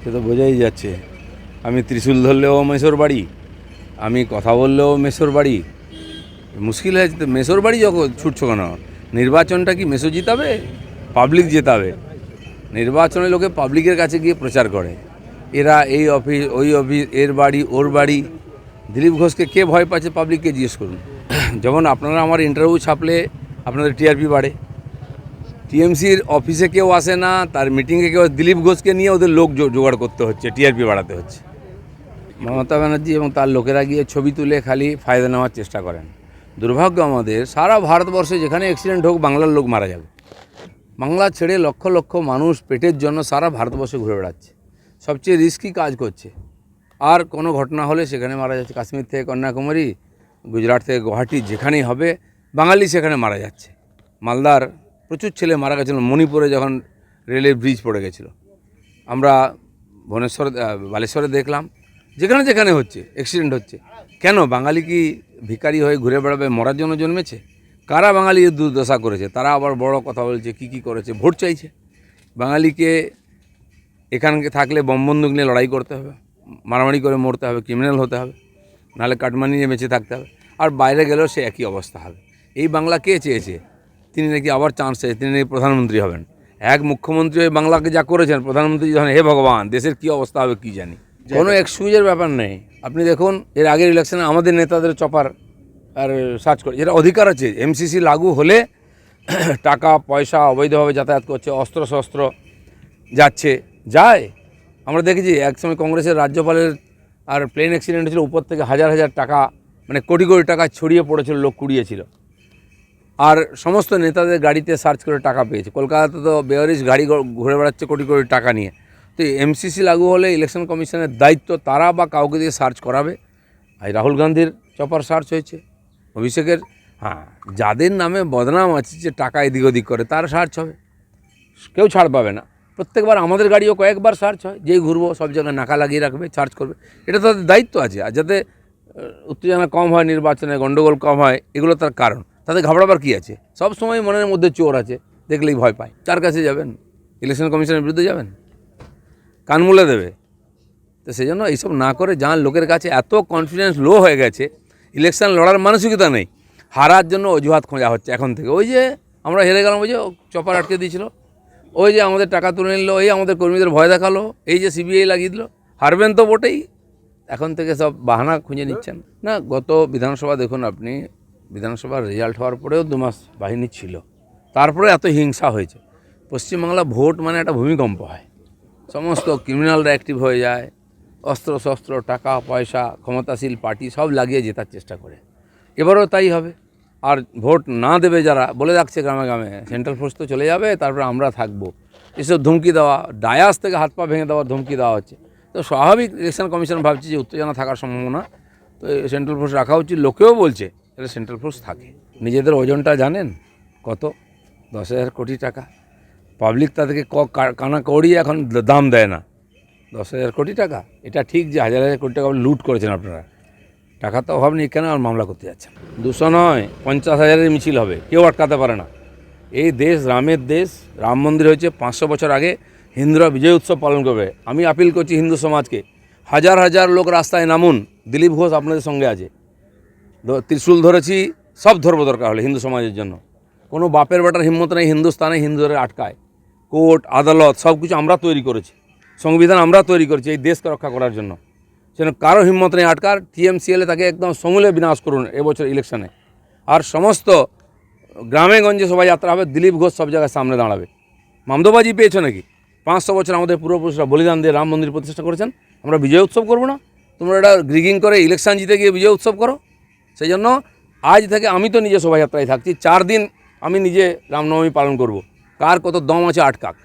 সে তো বোঝাই যাচ্ছে। আমি ত্রিশূল ধরলেও মেসোর বাড়ি, আমি কথা বললেও মেসোর বাড়ি। মুশকিল হয়েছে মেসোর বাড়ি যখন ছুটছো কেন? নির্বাচনটা কি মেসো জিতাবে? পাবলিক জেতাবে। নির্বাচনে লোকে পাবলিকের কাছে গিয়ে প্রচার করে। এরা এই অফিস, ওই অফিস, এর বাড়ি, ওর বাড়ি। দিলীপ ঘোষকে কে ভয় পাচ্ছে পাবলিককে জিজ্ঞেস করুন। যেমন আপনারা আমার ইন্টারভিউ ছাপলে আপনাদের টিআরপি বাড়ে। টিএমসির অফিসে কেউ আসে না, তার মিটিংয়ে কেউ, দিলীপ ঘোষকে নিয়ে ওদের লোক জোগাড় করতে হচ্ছে, টিআরপি বাড়াতে হচ্ছে। মমতা ব্যানার্জি এবং তার লোকেরা গিয়ে ছবি তুলে খালি ফায়দা নেওয়ার চেষ্টা করেন। দুর্ভাগ্য আমাদের, সারা ভারতবর্ষে যেখানে অ্যাক্সিডেন্ট হোক, বাংলার লোক মারা যাবে। বাংলা ছেড়ে লক্ষ লক্ষ মানুষ পেটের জন্য সারা ভারতবর্ষে ঘুরে বেড়াচ্ছে। সবচেয়ে রিস্কি কাজ করছে। আর কোনো ঘটনা হলে সেখানে মারা যাচ্ছে। কাশ্মীর থেকে কন্যাকুমারী, গুজরাট থেকে গুয়াহাটি যেখানেই হবে, বাঙালি সেখানে মারা যাচ্ছে। মালদার প্রচুর ছেলে মারা গেছিল। মণিপুরে যখন রেলের ব্রিজ পড়ে গেছিল। আমরা ভুবনেশ্বর বালেশ্বরে দেখলাম। যেখানে যেখানে হচ্ছে অ্যাক্সিডেন্ট হচ্ছে। কেন? বাঙালি কি ভিখারি হয়ে ঘুরে বেড়াবে, মরার জন্য জন্মেছে? কারা বাঙালি দুর্দশা করেছে? তারা আবার বড় কথা বলছে, কি কি করেছে? ভোট চাইছে। বাঙালিকে এখানকে থাকলে বম বন্দুক নিয়ে লড়াই করতে হবে, মারামারি করে মরতে হবে ক্রিমিনাল হতে হবে, নাহলে কাটমানি নিয়ে বেঁচে থাকতে হবে। আর বাইরে গেলেও সে একই অবস্থা হবে। এই বাংলা কে চেয়েছে? তিনি নাকি আবার চান্স তিনি নাকি প্রধানমন্ত্রী হবেন। এক মুখ্যমন্ত্রী হয়ে বাংলাকে যা করেছেন প্রধানমন্ত্রী যখন হে ভগবান দেশের কি অবস্থা হবে কী জানি। কোনো এক এক্সকিউজের ব্যাপার নেই। আপনি দেখুন এর আগের ইলেকশনে আমাদের নেতাদের চপার আর সার্চ করে যেটা অধিকার আছে এমসিসি লাগু হলে টাকা পয়সা অবৈধভাবে যাতায়াত করছে অস্ত্র শস্ত্র যাচ্ছে যায়। আমরা দেখেছি একসময় কংগ্রেসের রাজ্যপালের আর প্লেন অ্যাক্সিডেন্ট হয়েছিল উপর থেকে হাজার হাজার টাকা মানে কোটি কোটি টাকা ছড়িয়ে পড়েছিল লোক কুড়িয়েছিল। আর সমস্ত নেতাদের গাড়িতে সার্চ করে টাকা পেয়েছে। কলকাতাতে তো বেয়ারিশ গাড়ি ঘুরে বেড়াচ্ছে কোটি কোটি টাকা নিয়ে। তো এমসিসি লাগু হলে ইলেকশন কমিশনের দায়িত্ব তারা বা কাউকে দিয়ে সার্চ করাবে? আর রাহুল গান্ধীর চপার সার্চ হয়েছে। অভিষেকের হ্যাঁ যাদের নামে বদনাম আছে যে টাকা এদিক ওদিক করে, তার সার্চ হবে। কেউ ছাড় পাবে না। প্রত্যেকবার আমাদের গাড়িও কয়েকবার সার্চ হয়। যেই ঘুরবো, সব জায়গায় নাকা লাগিয়ে রাখবে, সার্চ করবে। এটা তাদের দায়িত্ব আছে। আর যাতে উত্তেজনা কম হয়, নির্বাচনে গণ্ডগোল কম হয়, এগুলো তার কারণ। তাদের ঘাবড়াবার কী আছে? সব সময় মনের মধ্যে চোর আছে, দেখলেই ভয় পায়। কার কাছে যাবেন? ইলেকশন কমিশনের বিরুদ্ধে যাবেন? কান মুলে দেবে। তো সেই জন্য এইসব না করে যার লোকের কাছে এত কনফিডেন্স লো হয়ে গেছে ইলেকশন লড়ার মানসিকতা নেই, হারার জন্য অজুহাত খোঁজা হচ্ছে এখন থেকে। ওই যে আমরা হেরে গেলাম, ওই যে চপার আটকে দিয়েছিল, ওই যে আমাদের টাকা তুলে নিল, এই আমাদের কর্মীদের ভয় দেখাল, এই যে সিবিআই লাগিয়ে দিল, হারবেন তো বটেই। এখন থেকে সব বাহানা খুঁজে নিচ্ছেন। না, গত বিধানসভা দেখুন আপনি বিধানসভার রেজাল্ট হওয়ার পরেও দু মাস বাহিনী ছিল। তারপরে এত হিংসা হয়েছে। পশ্চিমবাংলা ভোট মানে একটা ভূমিকম্প হয়। সমস্ত ক্রিমিনালরা অ্যাক্টিভ হয়ে যায়। অস্ত্র শস্ত্র টাকা, পয়সা, ক্ষমতাশীল পার্টি সব লাগিয়ে জেতার চেষ্টা করে। এবারও তাই হবে। আর ভোট না দেবে যারা, বলে রাখছে গ্রামে গ্রামে সেন্ট্রাল ফোর্স তো চলে যাবে, তারপরে আমরা থাকব। এসব ধমকি দেওয়া ডায়াস থেকে হাত পা ভেঙে দেওয়ার ধমকি দেওয়া হচ্ছে। তো স্বাভাবিক ইলেকশন কমিশন ভাবছে যে উত্তেজনা থাকার সম্ভাবনা। তো সেন্ট্রাল ফোর্স রাখা উচিত। লোকেও বলছে এটা সেন্ট্রাল ফোর্স থাকে। নিজেদের ওজনটা জানেন? কত? দশ হাজার কোটি টাকা। পাবলিক তাদেরকে ক কানা কৌড়ি এখন দাম দেয় না। দশ হাজার কোটি টাকা। এটা ঠিক যে হাজার হাজার কোটি টাকা লুট করেছেন আপনারা। টাকা তো অভাব নেই, কেন আর মামলা করতে যাচ্ছেন? দুশো নয়, পঞ্চাশ হাজারের মিছিল হবে। কেউ আটকাতে পারে না। এই দেশ রামের দেশ, রাম মন্দির হয়েছে পাঁচশো বছর আগে হিন্দুরা বিজয় উৎসব পালন করবে। আমি আপিল করছি হিন্দু সমাজকে। হাজার হাজার লোক রাস্তায় নামুন। দিলীপ ঘোষ আপনাদের সঙ্গে আছে। ত্রিশূল ধরেছি, সব ধর্ম দরকার হলে হিন্দু সমাজের জন্য। কোনো বাপের বেটার হিম্মত নেই, হিন্দুস্তানে হিন্দুদের আটকায়। কোর্ট, আদালত, সব কিছু আমরা তৈরি করেছি। সংবিধান আমরা তৈরি করেছি এই দেশকে রক্ষা করার জন্য। সেন কারও হিম্মত নেই আটকার, টিএমসিএলে তাকে একদম সমূলে বিনাশ করুন এবছর ইলেকশনে আর সমস্ত গ্রামে গঞ্জে শোভাযাত্রা হবে, দিলীপ ঘোষ সব জায়গায় সামনে দাঁড়াবে। মামদোবাজি পেয়েছ নাকি? পাঁচশো বছর আমাদের পূর্বপুরুষরা বলিদান দিয়ে রাম মন্দির প্রতিষ্ঠা করেছেন, আমরা বিজয় উৎসব করব না। তোমরা এটা গ্রিগিং করে ইলেকশন জিতে গিয়ে বিজয় উৎসব করো। সেই জন্য আজ থেকে আমি তো নিজে শোভাযাত্রায় থাকছি, চার দিন আমি নিজে রামনবমী পালন করব। কার কত দম আছে আটকাক।